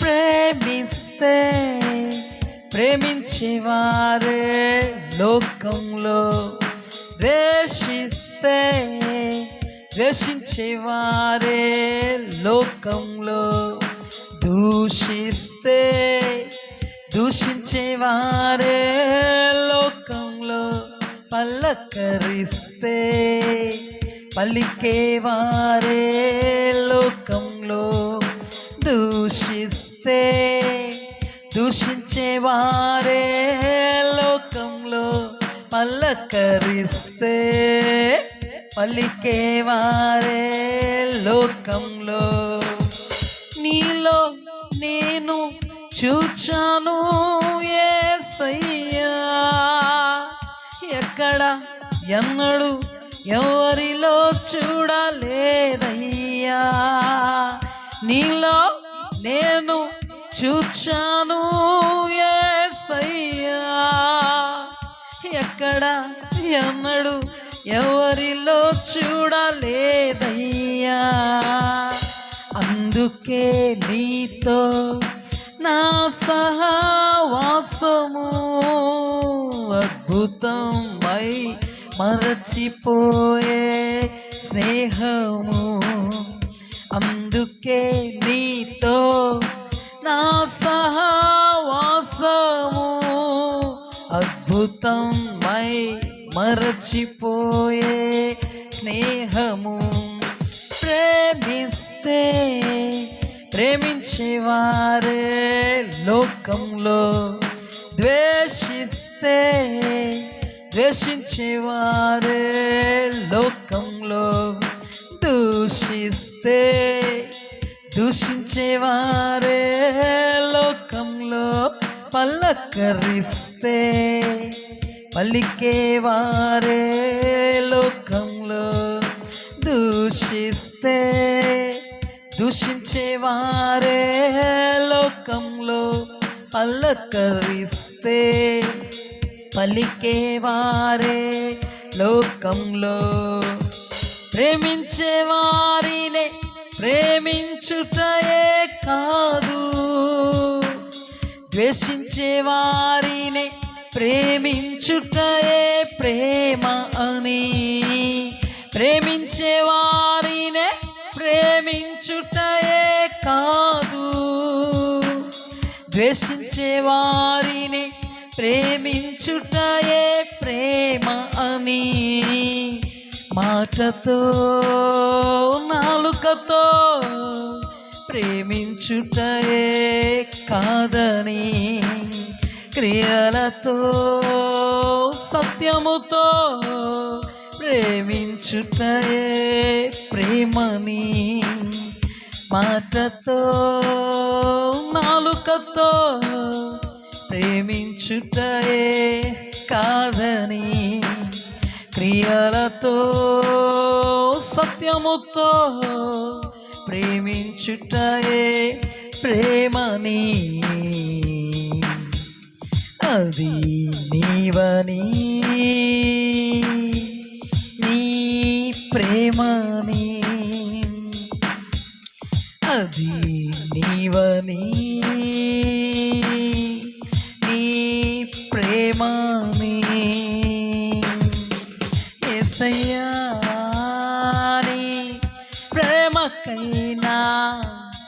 ప్రేమిస్తే ప్రేమించేవారే లోకంలో. ద్వేషిస్తే ద్వేషించేవారే లోకంలో. దూషిస్తే దూషించేవారే లోకంలో. పల్లకరిస్తే పలికేవారే లోకంలో. దూషిస్తే దూషించే వారే లోకంలో పల్లకరిస్తే పలికేవారే లోకంలో. నీలో నేను చూచాను ఏసయ్యా ఎక్కడ ఎన్నడు ఎవరిలో చూడలేదయ్యా. నీలో నేను చూచాను ఏసయ్యా. ఎక్కడ ఎన్నడు ఎవరిలో చూడలేదయ్యా. అందుకే నీతో నా సహవాసము అద్భుతమై మరచిపోయే స్నేహము. అందుకే నీతో అద్భుతం మై మరచిపోయే స్నేహము. ప్రేమిస్తే ప్రేమించేవారే లోకంలో. ద్వేషిస్తే ద్వేషించేవారే లోకంలో. దూషిస్తే దూషించేవారే లోకంలో. పల్లకరిస్తే పలికేవారే లోకంలో దూషిస్తే దూషించేవారే లోకంలో పల్లకరిస్తే పలికేవారే లోకంలో ప్రేమించే వారినే ప్రేమించుటయే కాదు. ద్వేషించేవారిని ప్రేమించుటయే ప్రేమ అని. ప్రేమించే వారినే ప్రేమించుటయే కాదు. ద్వేషించేవారిని ప్రేమించుటయే ప్రేమ అని. మాటతో నాలుకతో ప్రేమించుటయే కాదని క్రియలతో సత్యముతో ప్రేమించుటయే ప్రేమని మాటతో నాలుకతో ప్రేమించుటయే కాదని క్రియలతో సత్యముతో ప్రేమించుటయే ప్రేమని అది నీవని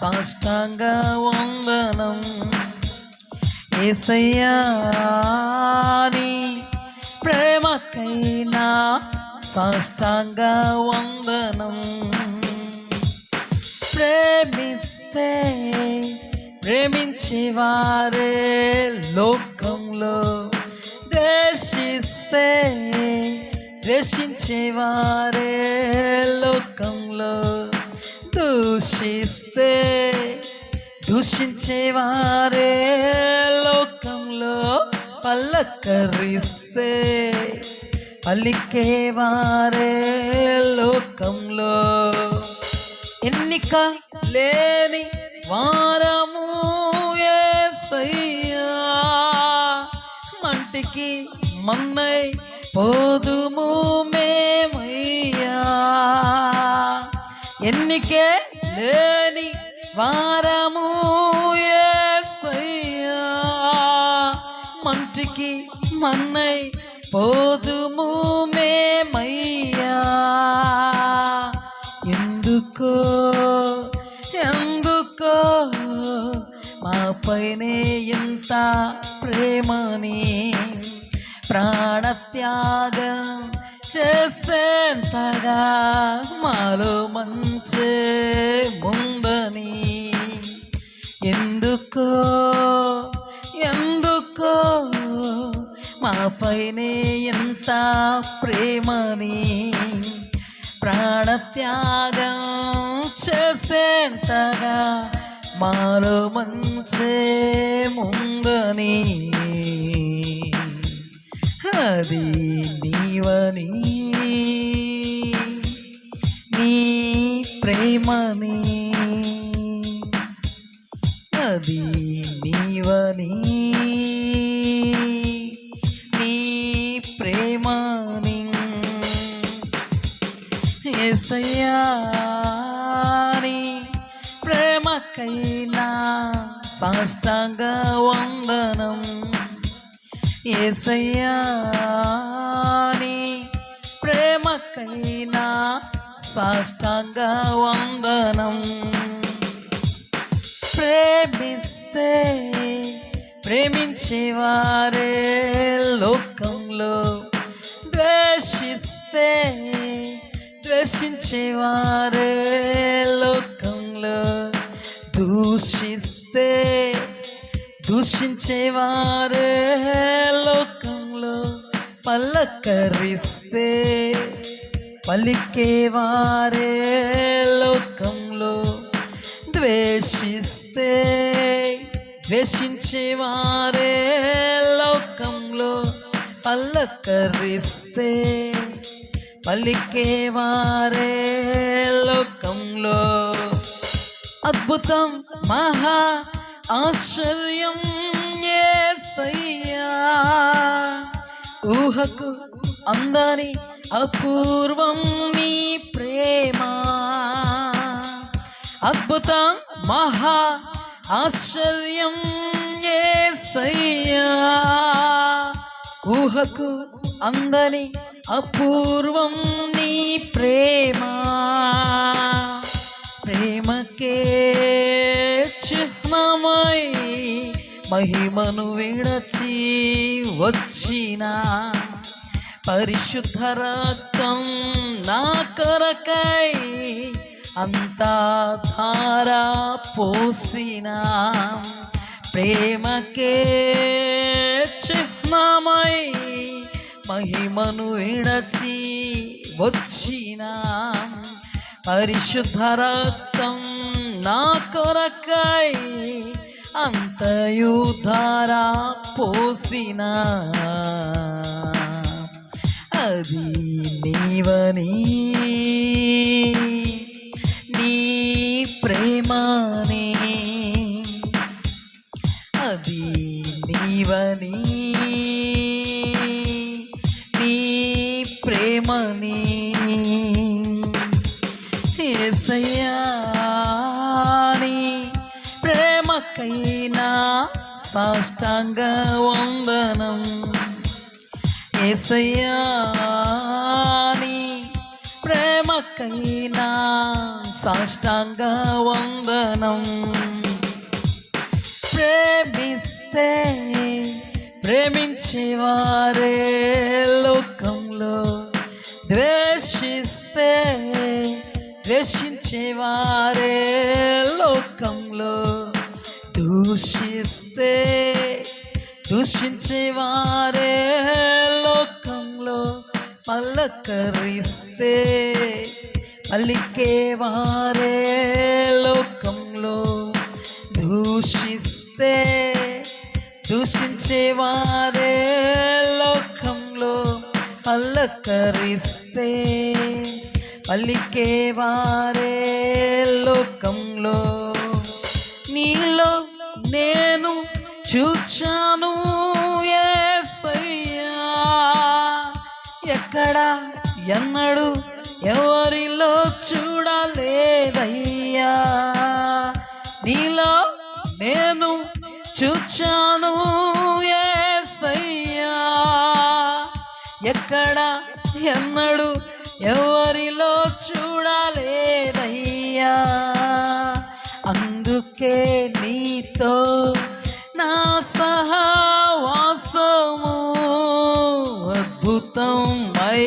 సాష్టాంగ వందనం. ఏసయ్యాని ప్రేమకైనా సాష్టాంగ వందనం. ప్రేమిస్తే ప్రేమించేవారే లోకంలో. దేశిస్తే దేశించేవారు చేసేవారే లోకంలో పల్లకరిస్తే పలికేవారే లోకంలో. ఎన్నిక లేని వారము మంటికి మన్నై పోదుము మేమయ్యా. ఎన్నికే లేని వారము మాటికి మన్నై పోదుము మేమయ్యా. ఎందుకో ఎందుకో మాపైనే ఇంత ప్రేమని ప్రాణత్యాగం చేసేంతగా మాలో మంచే ఆయనే ఎంత ప్రేమని ప్రాణత్యాగం చేసేంతగా మాలో మంచే ముందని. అది నీవని. నీ ప్రేమని. అది నీవని. సాష్టాంగ వందనం. ఏసయ్యాని ప్రేమకైనా సాష్టాంగ వందనం. ప్రేమిస్తే ప్రేమించేవారే లోకంలో. ద్వేషిస్తే ద్వేషించేవారే లోకంలో. దూషిస్తే దూషించేవారే లోకంలో పల్లకరిస్తే పలికేవారే లోకంలో ద్వేషిస్తే ద్వేషించేవారే లోకంలో పల్లకరిస్తే పలికేవారే లోకంలో. అద్భుతం మహా ఆశ్చర్యం యేసయ్యా ఊహకు అందని అపూర్వం నీ ప్రేమ. అద్భుతం మహా ఆశ్చర్యం యేసయ్యా ఊహకు అందని అపూర్వం నీ ప్రేమ. ప్రేమ ప్రేమకే చిహ్నమై మహిమను విడచి వచ్చిన. పరిశుద్ధ రక్తం నా కొరకై అంతా ధార పోసిన. ప్రేమకే చిహ్నమై మహిమను విడచి వచ్చినా. పరిశుద్ధ రక్తం నా కొరకై అంతయు ధార పోసిన. అది నీవని. నీ ప్రేమని. అది నీవని. నీ ప్రేమని. ఏసయ్యాని ప్రేమకైనా సాష్టాంగ వందనం. ఏసయ్యాని ప్రేమకైనా సాష్టాంగ వందనం. ప్రేమిస్తే ప్రేమించేవారే లోకంలో. ద్వేషిస్తే దూషించేవారే లోకంలో. దూషిస్తే దూషించేవారే లోకంలో. పలకరిస్తే పలికేవారే లోకంలో. దూషిస్తే దూషించేవారే లోకంలో. పలకరిస్తే పలికేవారే లోకంలో? నీలో నేను చూచాను ఎక్కడ ఎన్నడు ఎవరిలో చూడలేదయ్యా. నీలో నేను చూచాను ఎక్కడ ఎన్నడు ఎవరిలో చూడలేదయ్యా అందుకే నీతో నా సహవాసము అద్భుతమై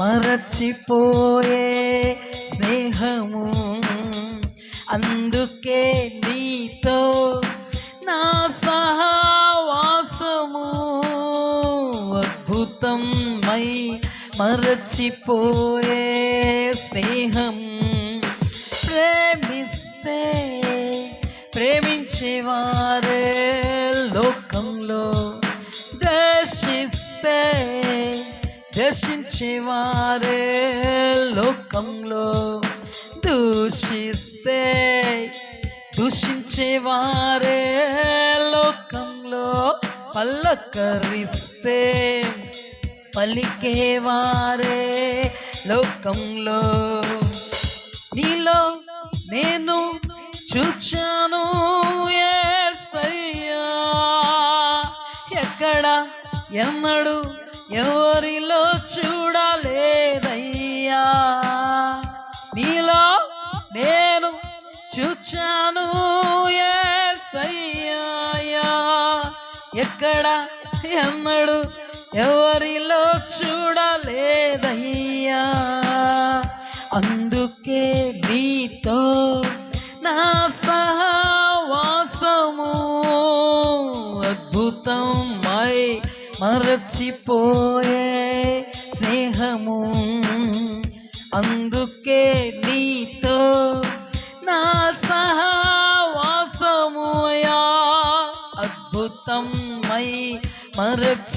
మరచిపోయే స్నేహము. అందుకే నీతో నా సహవాసము అద్భుతమై మరచిపోయే స్నేహం ప్రేమిస్తే ప్రేమించేవారే లోకంలో దర్శిస్తే దర్శించేవారే లోకంలో దూషిస్తే దూషించేవారే లోకంలో పల్లకరిస్తే పలికేవారే లోకంలో. నీలో నేను చూచాను ఎక్కడ ఎన్నడు ఎవరిలో చూడలేదయ్యా. నీలో నేను చూచాను యేసయ్యా ఎక్కడ ఎన్నడు ఎవరిలో చూడలేదయ్యా? అందుకే నీతో నా సహవాసము అద్భుతమై మరచిపోయే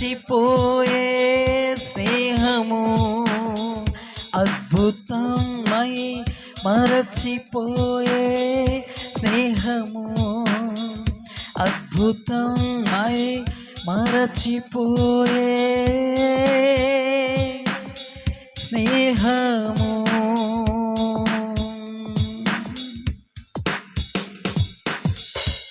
మరచిపోయే స్నేహము అద్భుతమై మరచిపోయే స్నేహము అద్భుతమై మరచిపోయే